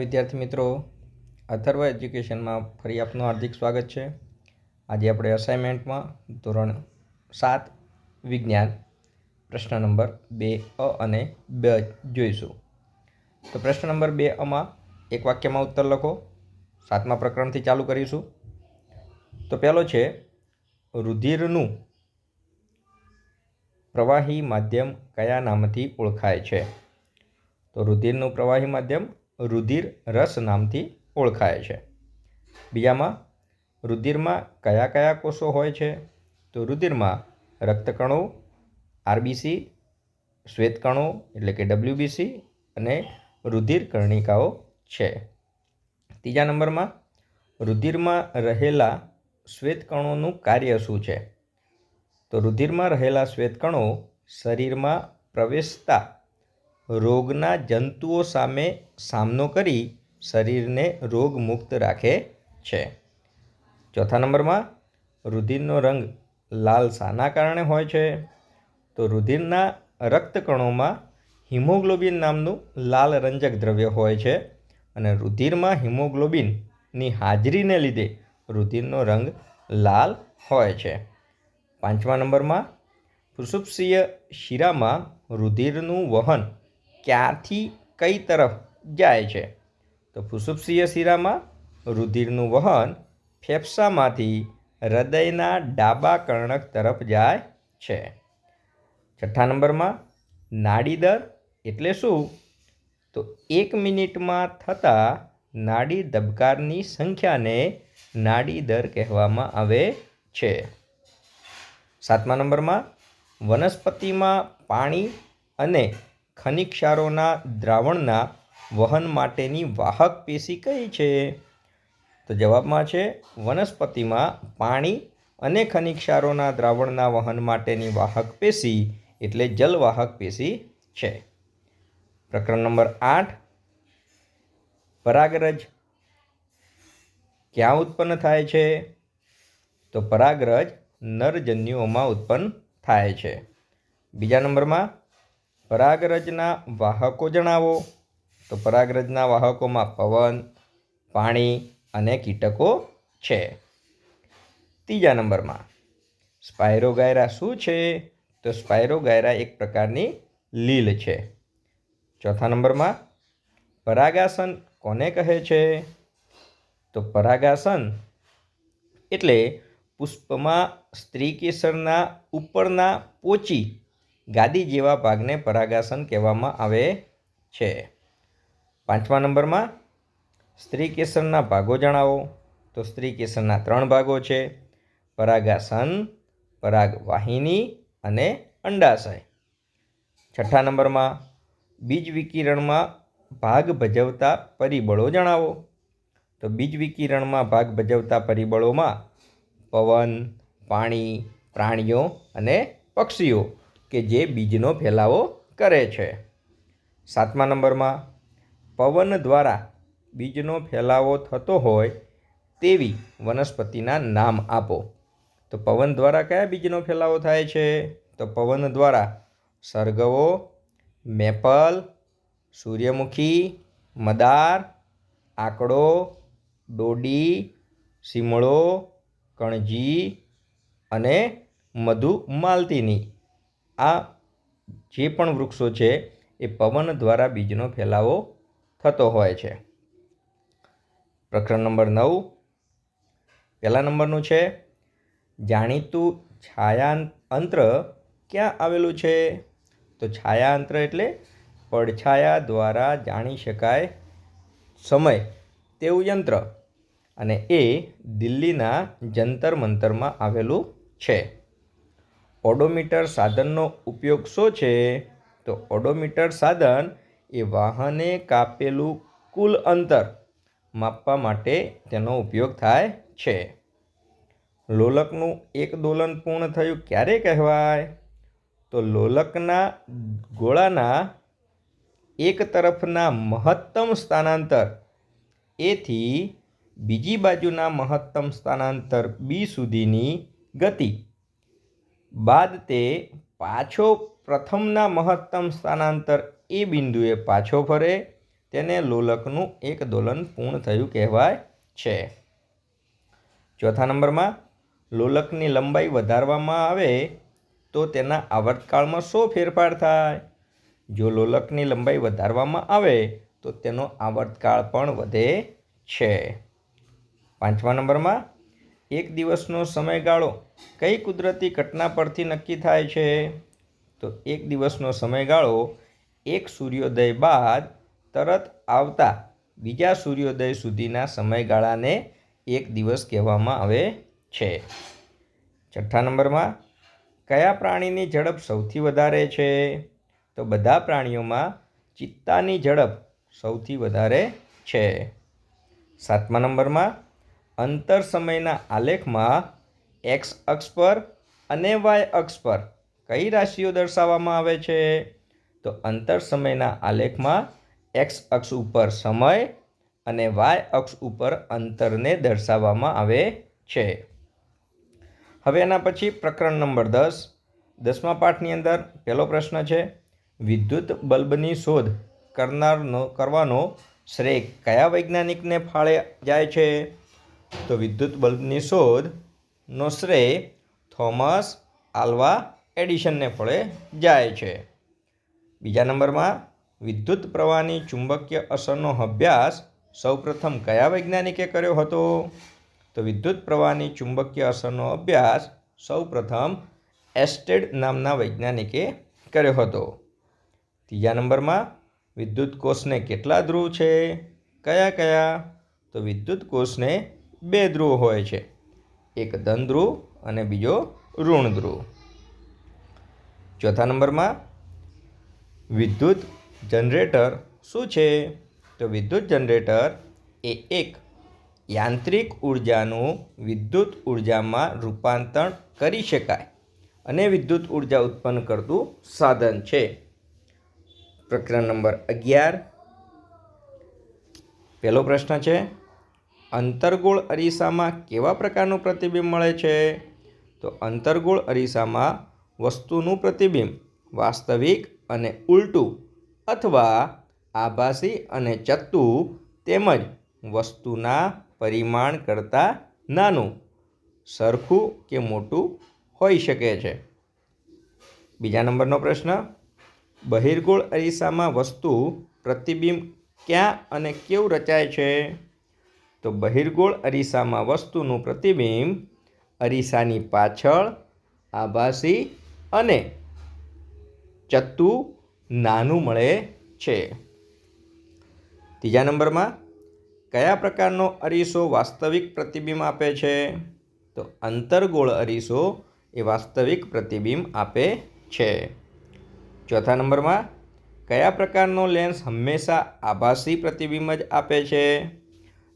વિદ્યાર્થી મિત્રો, અથર્વ એજ્યુકેશનમાં ફરી આપનું હાર્દિક સ્વાગત છે. આજે આપણે અસાઇનમેન્ટમાં ધોરણ સાત, વિજ્ઞાન, પ્રશ્ન નંબર બે, અ અને બ જોઈશું. તો પ્રશ્ન નંબર બે, અમાં એક વાક્યમાં ઉત્તર લખો. સાતમા પ્રકરણથી ચાલુ કરીશું. તો પહેલો છે, રુધિરનું પ્રવાહી માધ્યમ કયા નામથી ઓળખાય છે? તો રુધિરનું પ્રવાહી માધ્યમ રુધિર રસ નામથી ઓળખાય છે. બીજામાં, રુધિરમાં કયા કયા કોષો હોય છે? તો રુધિરમાં રક્તકણો, આરબીસી, શ્વેતકણો એટલે કે ડબલ્યુબીસી અને રુધિર કર્ણિકાઓ છે. ત્રીજા નંબરમાં, રુધિરમાં રહેલા શ્વેતકણોનું કાર્ય શું છે? તો રુધિરમાં રહેલા શ્વેતકણો શરીરમાં પ્રવેશતા રોગના જંતુઓ સામે સામનો કરી શરીરને રોગમુક્ત રાખે છે. ચોથા નંબરમાં, રુધિરનો રંગ લાલ શાના કારણે હોય છે. તો રુધિરના રક્તકણોમાં હિમોગ્લોબિન નામનું લાલ રંજક દ્રવ્ય હોય છે અને રુધિરમાં હિમોગ્લોબિનની હાજરીને લીધે રુધિરનો રંગ લાલ હોય છે. પાંચમા નંબરમાં ફુસુપ્સીય શિરામાં રુધિરનું વહન ક્યાંથી કઈ તરફ જાય છે? તો ફુસુપ્સીય શિરામાં રુધિરનું વહન ફેફસામાંથી હૃદયના ડાબા કર્ણક તરફ જાય છે. છઠ્ઠા નંબરમાં નાડી દર એટલે શું? તો એક મિનિટમાં થતા નાડી ધબકારની સંખ્યાને નાડી દર કહેવામાં આવે છે. સાતમા નંબરમાં વનસ્પતિમાં પાણી અને ખનિજ ક્ષારોના દ્રાવણના વહન માટેની વાહક પેશી કઈ છે? તો જવાબમાં છે, વનસ્પતિમાં પાણી અને ખનિક્ષારોના દ્રાવણના વહન માટેની વાહક પેશી એટલે જલવાહક પેશી છે. પ્રકરણ નંબર આઠ. પરાગરજ. ક્યાં ઉત્પન્ન થાય છે? તો પરાગરજ નરજન્યુઓમાં ઉત્પન્ન થાય છે. બીજા નંબરમાં પરાગરજના વાહકો જણાવો. તો પરાગરજના વાહકોમાં પવન, પાણી અને કીટકો છે. ત્રીજા નંબરમાં, સ્પાયરોગાયરા શું છે? તો સ્પાયરોગાયરા એક પ્રકારની લીલ છે. ચોથા નંબરમાં, પરાગાસન કોને કહે છે? તો પરાગાસન એટલે પુષ્પમાં સ્ત્રી કેસરના ઉપરના પોચી ગાદી જેવા ભાગને પરાગાસન કહેવામાં આવે છે. પાંચમા નંબરમાં, સ્ત્રી કેસરના ભાગો જણાવો. તો સ્ત્રી કેસરના ત્રણ ભાગો છે. પરાગાસન, પરાગવાહિની અને અંડાશય. છઠ્ઠા નંબરમાં, બીજ વિકિરણમાં ભાગ ભજવતા પરિબળો જણાવો. તો બીજ વિકિરણમાં ભાગ ભજવતા પરિબળોમાં પવન, પાણી, પ્રાણીઓ અને પક્ષીઓ. કે જે બીજનો ફેલાવો કરે છે. સાતમા નંબરમાં, પવન દ્વારા બીજનો ફેલાવો થતો હોય તેવી વનસ્પતિના નામ આપો. તો પવન દ્વારા કયા બીજનો ફેલાવો થાય છે? તો પવન દ્વારા સરગવો, મેપલ, સૂર્યમુખી, મદાર, આકડો ડોડી સીમળો, કણજી અને મધુ માલતીની આ જે પણ વૃક્ષો છે, એ પવન દ્વારા બીજનો ફેલાવો થતો હોય છે. પ્રકરણ નંબર નવ. પહેલા નંબરનું છે, જાણીતું છાયાંત્ર ક્યાં આવેલું છે? તો છાયાંત્ર એટલે પડછાયા દ્વારા જાણી શકાય સમય, તેવું યંત્ર. અને એ દિલ્હીના જંતર મંતરમાં આવેલું છે. ઓડોમીટર સાધનનો ઉપયોગ શું છે? તો ઓડોમીટર સાધન એ વાહને કાપેલું કુલ અંતર માપવા માટે તેનો ઉપયોગ થાય છે. લોલકનું એક દોલન પૂર્ણ થયું ક્યારે કહેવાય? તો લોલકના ગોળાના એક તરફના મહત્તમ સ્થાનાંતર એથી બીજી બાજુના મહત્તમ સ્થાનાંતર બી સુધીની ગતિ. બાદ તે પાછો પ્રથમના મહત્તમ સ્થાનાંતર એ બિંદુએ પાછો ફરે. તેને લોલકનું એક દોલન પૂર્ણ થયું કહેવાય છે. ચોથા નંબરમાં, લોલકની લંબાઈ વધારવામાં આવે તો તેના આવર્તકાળમાં શો ફેરફાર થાય? જો લોલકની લંબાઈ વધારવામાં આવે તો તેનો આવર્તકાળ પણ વધે છે. પાંચમા નંબરમાં એક દિવસનો સમયગાળો કઈ કુદરતી ઘટના પરથી નક્કી થાય છે? તો એક દિવસનો સમયગાળો, એક સૂર્યોદય બાદ તરત આવતા બીજા સૂર્યોદય સુધીના સમયગાળાને એક દિવસ કહેવામાં આવે છે. છઠ્ઠા નંબરમાં, કયા પ્રાણીની ઝડપ સૌથી વધારે છે? તો બધા પ્રાણીઓમાં ચિત્તાની ઝડપ સૌથી વધારે છે. સાતમા નંબરમાં અંતર સમયના આલેખમાં એક્સ અક્ષ પર અને વાય અક્ષ પર કઈ રાશિઓ દર્શાવવામાં આવે છે? તો અંતર સમયના આલેખમાં એક્સ અક્ષ ઉપર સમય અને વાય અક્ષ ઉપર અંતરને દર્શાવવામાં આવે છે. હવે એના પછી પ્રકરણ નંબર દસ. દસમા પાઠની અંદર પહેલો પ્રશ્ન છે, વિદ્યુત બલ્બની શોધ કરનારનો કરવાનો શ્રેય કયા વૈજ્ઞાનિકને ફાળે જાય છે? તો વિદ્યુત બલ્બની શોધનો શ્રેય થોમસ આલ્વા એડિશનને ફળે જાય છે. બીજા નંબરમાં, વિદ્યુત પ્રવાહની ચુંબકીય અસરનો અભ્યાસ સૌપ્રથમ કયા વૈજ્ઞાનિકે કર્યો હતો? તો વિદ્યુત પ્રવાહની ચુંબકીય અસરનો અભ્યાસ સૌપ્રથમ એસ્ટેડ નામના વૈજ્ઞાનિકે કર્યો હતો. ત્રીજા નંબરમાં, વિદ્યુત કોષને કેટલા ધ્રુવ છે? કયા કયા? તો વિદ્યુત કોષને બે ધ્રુવ હોય છે. એક ધન ધ્રુવ અને બીજો ઋણ ધ્રુવ ચોથા નંબરમાં વિદ્યુત જનરેટર શું છે? તો વિદ્યુત જનરેટર એ એક યાંત્રિક ઉર્જાનું વિદ્યુત ઉર્જામાં રૂપાંતરણ કરી શકાય અને વિદ્યુત ઊર્જા ઉત્પન્ન કરતું સાધન છે. પ્રકરણ નંબર અગિયાર. પહેલો પ્રશ્ન છે અંતર્ગોળ અરીસામાં કેવા પ્રકારનું પ્રતિબિંબ મળે છે? તો અંતર્ગોળ અરીસામાં વસ્તુનું પ્રતિબિંબ વાસ્તવિક અને ઉલટું અથવા આભાસી અને ચત્તું તેમજ વસ્તુના પરિમાણ કરતાં નાનું, સરખું કે મોટું હોઈ શકે છે. બીજા નંબરનો પ્રશ્ન, બહિર્ગોળ અરીસામાં વસ્તુ પ્રતિબિંબ ક્યાં અને કેવું રચાય છે? તો બહિર્ગોળ અરીસામાં વસ્તુનું પ્રતિબિંબ અરીસાની પાછળ આભાસી અને ચત્તું નાનું મળે છે. ત્રીજા નંબરમાં કયા પ્રકારનો અરીસો વાસ્તવિક પ્રતિબિંબ આપે છે? તો અંતરગોળ અરીસો એ વાસ્તવિક પ્રતિબિંબ આપે છે. ચોથા નંબરમાં કયા પ્રકારનો લેન્સ હંમેશા આભાસી પ્રતિબિંબ જ આપે છે?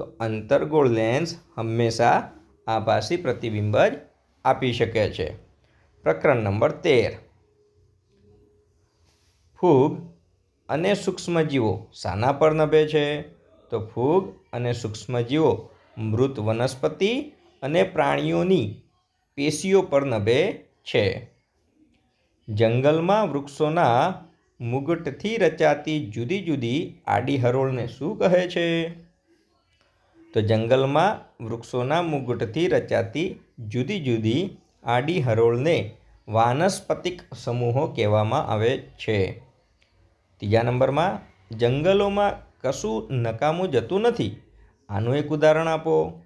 તો અંતર્ગોળ લેન્સ હંમેશા આભાસી પ્રતિબિંબ જ આપી શકે છે. પ્રકરણ નંબર તેર. ફૂગ અને સૂક્ષ્મજીવો શાના પર નભે છે? તો ફૂગ અને સૂક્ષ્મજીવો મૃત વનસ્પતિ અને પ્રાણીઓની પેશીઓ પર નભે છે. જંગલમાં વૃક્ષોના મુગટથી રચાતી જુદી જુદી આડી હરોળને શું કહે છે? તો જંગલમાં વૃક્ષોના મુગટથી રચાતી જુદી જુદી આડી હરોળને વાનસ્પતિક સમૂહો કહેવામાં આવે છે. ત્રીજા નંબરમાં, જંગલોમાં કશું નકામું જતું નથી. આનું એક ઉદાહરણ આપો.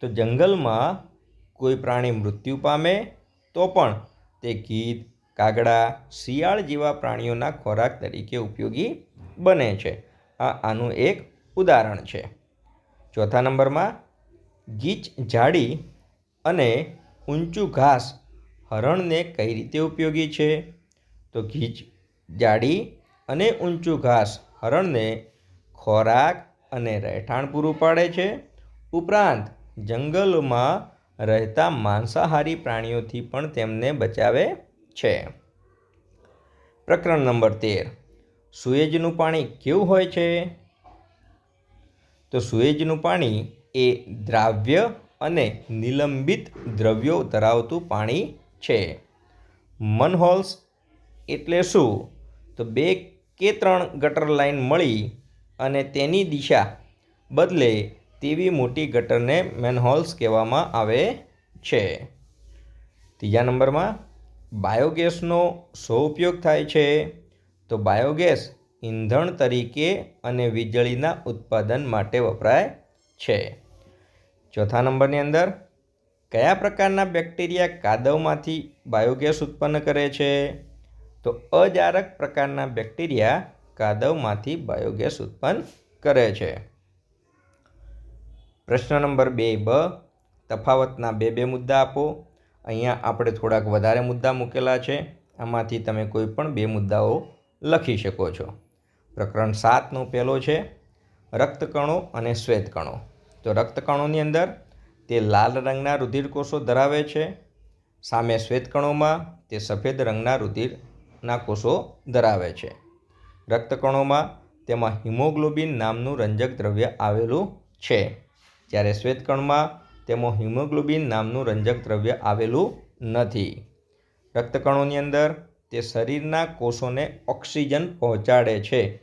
તો જંગલમાં કોઈ પ્રાણી મૃત્યુ પામે તો પણ તે ગીધ કાગડા, શિયાળ જેવા પ્રાણીઓના ખોરાક તરીકે ઉપયોગી બને છે. આ આનું એક ઉદાહરણ છે. ચોથા નંબરમાં ગીચ જાડી અને ઊંચું ઘાસ હરણને કઈ રીતે ઉપયોગી છે? તો ગીચ જાડી અને ઊંચું ઘાસ હરણને ખોરાક અને રહેઠાણ પૂરું પાડે છે. ઉપરાંત, જંગલોમાં રહેતા માંસાહારી પ્રાણીઓથી પણ તેમને બચાવે છે. પ્રકરણ નંબર તેર. સુએજનું પાણી કેવું હોય છે? તો સુએજનું પાણી એ દ્રાવ્ય અને નિલંબિત દ્રવ્યો ધરાવતું પાણી છે. મનહોલ્સ એટલે શું? તો બે કે ત્રણ ગટર લાઈન મળી અને તેની દિશા બદલે તેવી મોટી ગટરને મેનહોલ્સ કહેવામાં આવે છે. ત્રીજા નંબરમાં બાયોગેસનો શો ઉપયોગ થાય છે. તો બાયોગેસ ઈંધણ તરીકે અને વીજળીના ઉત્પાદન માટે વપરાય છે. ચોથા નંબરની અંદર, કયા પ્રકારના બેક્ટેરિયા કાદવમાંથી બાયોગેસ ઉત્પન્ન કરે છે? તો અજારક પ્રકારના બેક્ટેરિયા કાદવમાંથી બાયોગેસ ઉત્પન્ન કરે છે. પ્રશ્ન નંબર બે બ, તફાવતના બે બે મુદ્દા આપો. અહીંયા આપણે થોડાક વધારે મુદ્દા મૂકેલા છે. આમાંથી તમે કોઈ પણ બે મુદ્દાઓ લખી શકો છો. પ્રકરણ સાતનો પહેલો છે, રક્તકણો અને શ્વેતકણો. તો રક્તકણોની અંદર તે લાલ રંગના રુધિરકોષો ધરાવે છે, સામે શ્વેતકણોમાં તે સફેદ રંગના રુધિરના કોષો ધરાવે છે. રક્તકણોમાં તેમાં હિમોગ્લોબિન નામનું રંજક દ્રવ્ય આવેલું છે. જ્યારે શ્વેતકણમાં તેમાં હિમોગ્લોબિન નામનું રંજક દ્રવ્ય આવેલું નથી. રક્તકણોની અંદર તે શરીરના કોષોને ઓક્સિજન પહોંચાડે છે.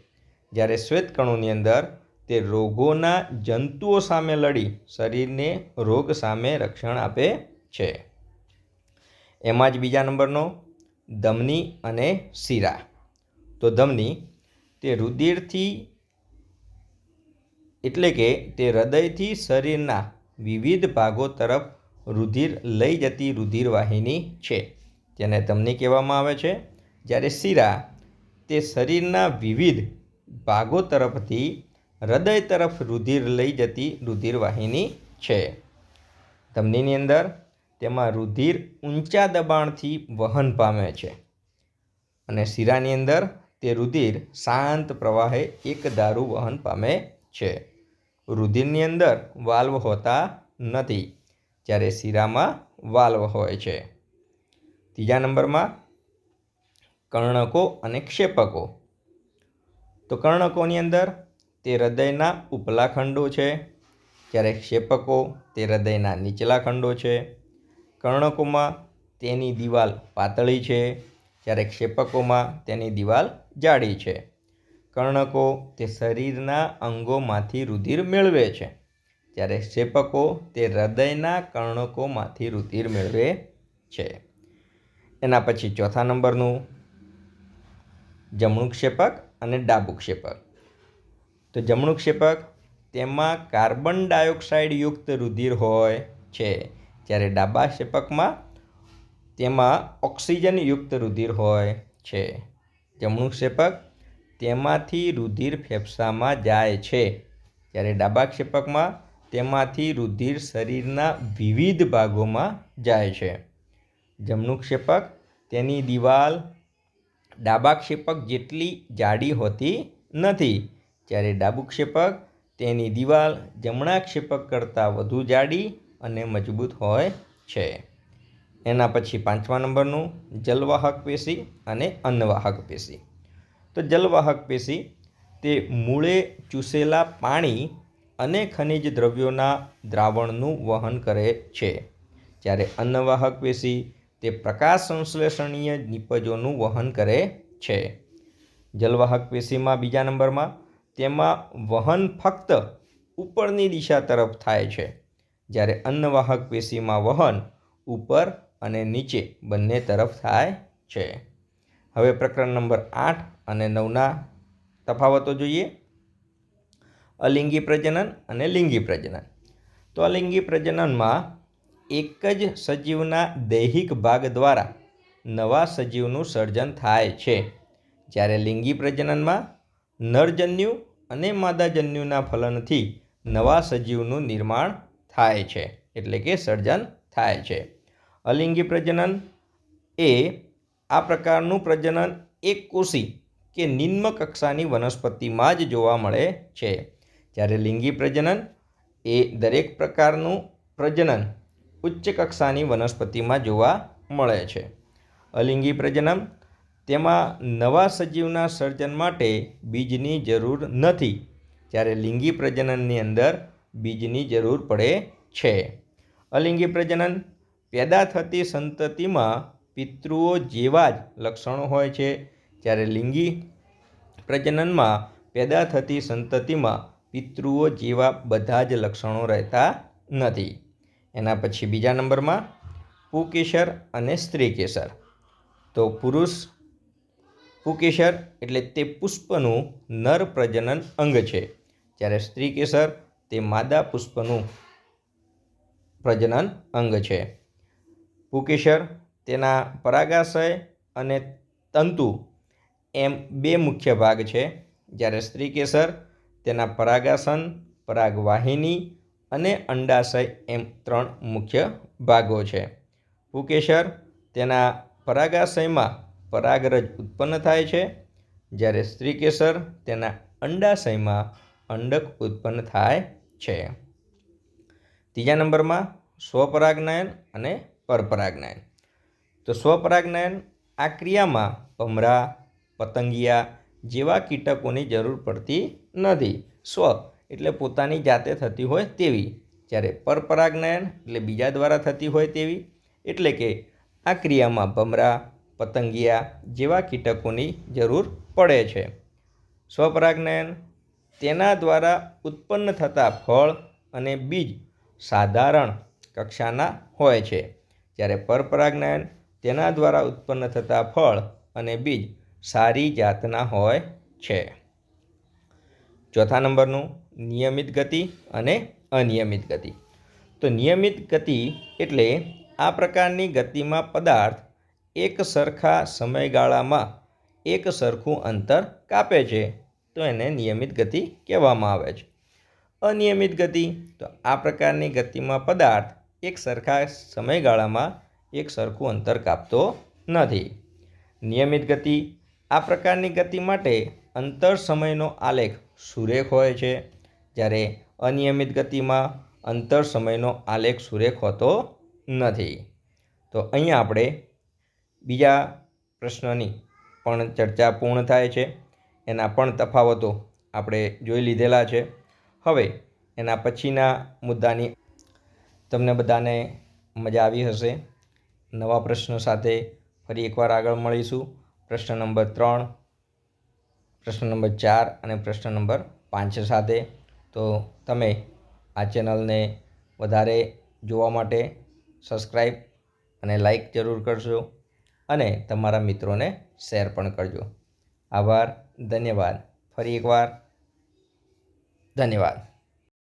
જ્યારે શ્વેતકણોની અંદર તે રોગોના જંતુઓ સામે લડી શરીરને રોગ સામે રક્ષણ આપે છે. એમાં જ બીજા નંબરનો, ધમની અને શીરા. તો ધમની તે રુધિરથી, એટલે કે તે હૃદયથી શરીરના વિવિધ ભાગો તરફ રુધિર લઈ જતી રુધિરવાહિની છે. તેને ધમની કહેવામાં આવે છે, જ્યારે શીરા તે શરીરના વિવિધ ભાગો તરફથી હૃદય તરફ રુધિર લઈ જતી રુધિરવાહિની છે. ધમનીની અંદર તેમાં રુધિર ઊંચા દબાણથી વહન પામે છે અને શીરાની અંદર તે રુધિર શાંત પ્રવાહે એક દારૂ વહન પામે છે. રુધિરની અંદર વાલ્વ હોતા નથી, જ્યારે શીરામાં વાલ્વ હોય છે. ત્રીજા નંબરમાં કર્ણકો અને ક્ષેપકો. તો કર્ણકોની અંદર તે હૃદયના ઉપલા ખંડો છે, જ્યારે ક્ષેપકો તે હૃદયના નીચલા ખંડો છે. કર્ણકોમાં તેની દિવાલ પાતળી છે, જ્યારે ક્ષેપકોમાં તેની દિવાલ જાડી છે. કર્ણકો તે શરીરના અંગોમાંથી રુધિર મેળવે છે, જ્યારે ક્ષેપકો તે હૃદયના કર્ણકોમાંથી રુધિર મેળવે છે. એના પછી ચોથા નંબરનું જમણું ક્ષેપક અને ડાબું ક્ષેપક. તો જમણું ક્ષેપક તેમાં કાર્બન ડાયોક્સાઇડ યુક્ત રુધિર હોય છે. જ્યારે ડાબા ક્ષેપકમાં તેમાં ઓક્સિજન યુક્ત રુધિર હોય છે. જમણું ક્ષેપક તેમાંથી રુધિર ફેફસામાં જાય છે. જ્યારે ડાબા ક્ષેપકમાં તેમાંથી રુધિર શરીરના વિવિધ ભાગોમાં જાય છે. જમણું ક્ષેપક તેની દિવાલ ડાબા ક્ષેપક જેટલી જાડી હોતી નથી. જ્યારે ડાબું ક્ષેપક તેની દિવાલ જમણા ક્ષેપક કરતાં વધુ જાડી અને મજબૂત હોય છે. એના પછી પાંચમા નંબરનું જલવાહક પેશી અને અન્નવાહક પેશી. તો જલવાહક પેશી, તે મૂળે ચૂસેલા પાણી અને ખનિજ દ્રવ્યોના દ્રાવણનું વહન કરે છે. જ્યારે અન્નવાહક પેશી તે પ્રકાશ સંશ્લેષણીય નિપજોનું વહન કરે છે. જલવાહક પેશીમાં બીજા નંબરમાં, તેમાં વહન ફક્ત ઉપરની દિશા તરફ થાય છે. જ્યારે અન્નવાહક પેશીમાં વહન ઉપર અને નીચે બંને તરફ થાય છે. હવે પ્રકરણ નંબર આઠ અને નવના તફાવતો જોઈએ. અલિંગી પ્રજનન અને લિંગી પ્રજનન. તો અલિંગી પ્રજનનમાં એક જ સજીવના દૈહિક ભાગ દ્વારા નવા સજીવનું સર્જન થાય છે. જ્યારે લિંગી પ્રજનનમાં નરજન્યુ અને માદાજન્યુના ફલનથી નવા સજીવનું નિર્માણ થાય છે, એટલે કે સર્જન થાય છે. અલિંગી પ્રજનન એ આ પ્રકારનું પ્રજનન એક કોષી કે નિમ્ન કક્ષાની વનસ્પતિમાં જ જોવા મળે છે. જ્યારે લિંગી પ્રજનન એ દરેક પ્રકારનું પ્રજનન ઉચ્ચ કક્ષાની વનસ્પતિમાં જોવા મળે છે. અલિંગી પ્રજનન, તેમાં નવા સજીવના સર્જન માટે બીજની જરૂર નથી, જ્યારે લિંગી પ્રજનનની અંદર બીજની જરૂર પડે છે. અલિંગી પ્રજનન, પેદા થતી સંતતિમાં પિતૃઓ જેવા જ લક્ષણો હોય છે, જ્યારે લિંગી પ્રજનનમાં પેદા થતી સંતતિમાં પિતૃઓ જેવા બધા જ લક્ષણો રહેતા નથી. એના પછી બીજા નંબરમાં પુકેશર અને સ્ત્રી કેસર તો પુરુષ પુકેશર એટલે તે પુષ્પનું નર પ્રજનન અંગ છે. જ્યારે સ્ત્રી કેસર તે માદા પુષ્પનું પ્રજનન અંગ છે. પુકેશર તેના પરાગાશય અને તંતુ એમ બે મુખ્ય ભાગ છે. જ્યારે સ્ત્રી કેસર તેના પરાગાસન, પરાગવાહિની અને અંડાશય એમ ત્રણ મુખ્ય ભાગો છે. પુકેશર તેના પરાગાશયમાં પરાગરજ ઉત્પન્ન થાય છે. જ્યારે સ્ત્રીકેસર તેના અંડાશયમાં અંડક ઉત્પન્ન થાય છે. ત્રીજા નંબરમાં સ્વપરાગનયન અને પરપરાગનયન. તો સ્વપરાગનયન આ ક્રિયામાં ભમરા પતંગિયા જેવા કીટકોની જરૂર પડતી નથી. સ્વ એટલે પોતાની જાતે થતી હોય તેવી. જ્યારે પરપરાગનયન એટલે બીજા દ્વારા થતી હોય તેવી. એટલે કે આ ક્રિયામાં ભમરા, પતંગિયા જેવા કીટકોની જરૂર પડે છે. સ્વપરાગનયન તેના દ્વારા ઉત્પન્ન થતા ફળ અને બીજ સાધારણ કક્ષાના હોય છે. જ્યારે પરપરાગનયન તેના દ્વારા ઉત્પન્ન થતા ફળ અને બીજ સારી જાતના હોય છે. ચોથા નંબરનું નિયમિત ગતિ અને અનિયમિત ગતિ. તો નિયમિત ગતિ એટલે આ પ્રકારની ગતિમાં પદાર્થ એક સરખા સમયગાળામાં એક સરખું અંતર કાપે છે. તો એને નિયમિત ગતિ કહેવામાં આવે છે. અનિયમિત ગતિ, તો આ પ્રકારની ગતિમાં પદાર્થ એક સરખા સમયગાળામાં એક સરખું અંતર કાપતો નથી. નિયમિત ગતિ, આ પ્રકારની ગતિ માટે અંતર સમયનો આલેખ સુરેખ હોય છે. જ્યારે અનિયમિત ગતિમાં અંતર સમયનો આલેખ સુરેખ હોતો નથી. તો અહીંયા આપણે બીજા પ્રશ્નની પણ ચર્ચા પૂર્ણ થાય છે. એના પણ તફાવતો આપણે જોઈ લીધેલા છે. હવે એના પછીના મુદ્દાની તમને બધાને મજા આવી હશે. નવા પ્રશ્નો સાથે ફરી એકવાર આગળ મળીશું. પ્રશ્ન નંબર ત્રણ, પ્રશ્ન નંબર ચાર અને પ્રશ્ન નંબર પાંચ સાથે. તો તમે આ ચેનલને વધારે જોવા માટે સબસ્ક્રાઈબ અને લાઈક જરૂર કરજો અને તમારા મિત્રોને શેર પણ કરજો. આભાર, ધન્યવાદ. ફરી એકવાર, ધન્યવાદ.